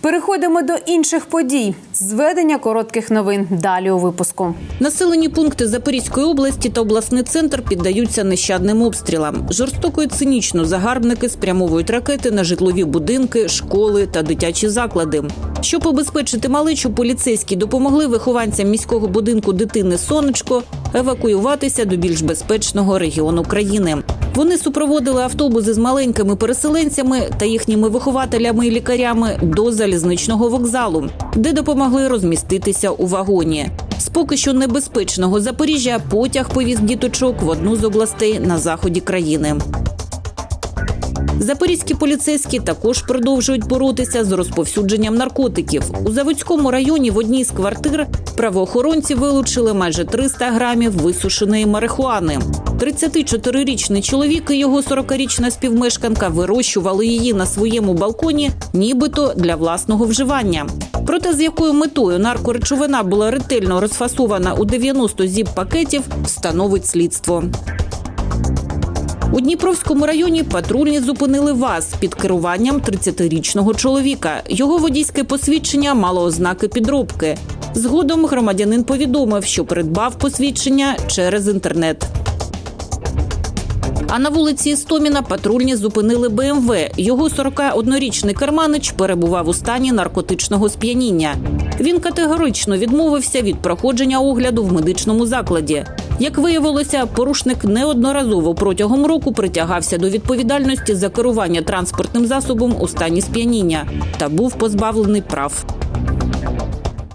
Переходимо до інших подій. Зведення коротких новин. Далі у випуску. Населені пункти Запорізької області та обласний центр піддаються нещадним обстрілам. Жорстоко і цинічно загарбники спрямовують ракети на житлові будинки, школи та дитячі заклади. Щоб обезпечити малечу, поліцейські допомогли вихованцям міського будинку дитини Сонечко евакуюватися до більш безпечного регіону країни. Вони супроводили автобуси з маленькими переселенцями та їхніми вихователями і лікарями до залізничного вокзалу, де допомогли розміститися у вагоні. З поки що небезпечного Запоріжжя потяг повіз діточок в одну з областей на заході країни. Запорізькі поліцейські також продовжують боротися з розповсюдженням наркотиків. У Заводському районі в одній з квартир правоохоронці вилучили майже 300 грамів висушеної марихуани. 34-річний чоловік і його 40-річна співмешканка вирощували її на своєму балконі, нібито для власного вживання. Проте з якою метою наркоречовина була ретельно розфасована у 90 зіп пакетів, встановить слідство. У Дніпровському районі патрульні зупинили ВАЗ під керуванням 30-річного чоловіка. Його водійське посвідчення мало ознаки підробки. Згодом громадянин повідомив, що придбав посвідчення через інтернет. А на вулиці Істоміна патрульні зупинили БМВ. Його 41-річний керманич перебував у стані наркотичного сп'яніння. Він категорично відмовився від проходження огляду в медичному закладі. Як виявилося, порушник неодноразово протягом року притягався до відповідальності за керування транспортним засобом у стані сп'яніння та був позбавлений прав.